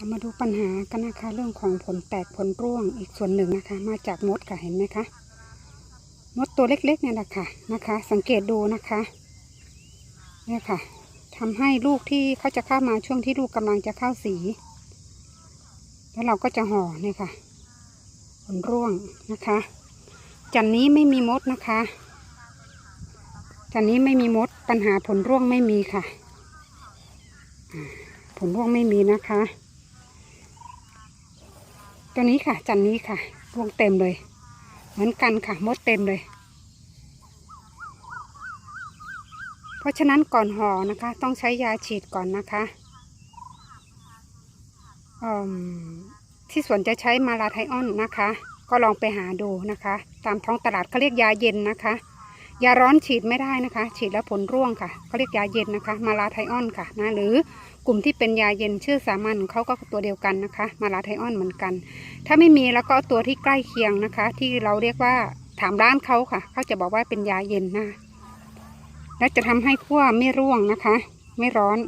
เรามาดูปัญหากันนะคะเรื่องของผลแตกผลร่วงอีกส่วนหนึ่งนะคะ มาจากมดค่ะเห็นไหมคะมดตัวเล็กๆเนี่ยแหละค่ะนะคะ สังเกตดูนะคะเนี่ยค่ะทำให้ลูกที่เขาจะเข้ามาช่วงที่ลูกกำลังจะเข้าสี แล้วเราก็จะห่อเนี่ยค่ะ ผลร่วงนะคะ จันนี้ไม่มีมดนะคะจันนี้ไม่มีมดปัญหาผลร่วงไม่มีค่ะผลร่วงไม่มีนะคะ ตัวนี้ค่ะ จันนี้ค่ะร่วงเต็มเลย เหมือนกันค่ะมดเต็มเลย เพราะฉะนั้นก่อนห่อนะคะ ต้องใช้ยาฉีดก่อนนะคะที่สวนจะใช้มาลาไทออนนะคะ ก็ลองไปหาดูนะคะ ตามท้องตลาดเขาเรียกยาเย็นนะคะ ยาร้อนฉีดไม่ได้นะคะ ฉีดแล้วผลร่วงค่ะเขาเรียกยาเย็นนะคะ มาลาไทออนค่ะนะหรือกลุ่มที่เป็นยาเย็นชื่อสามัญเขาก็ตัวเดียวกันนะคะ มาลาไทออนเหมือนกัน ถ้าไม่มีแล้วก็ตัวที่ใกล้เคียงนะคะ ที่เราเรียกว่าถามร้านเขาค่ะเขาจะบอกว่าเป็นยาเย็นนะและจะทำให้ขั้วไม่ร่วงนะคะ ไม่ร้อน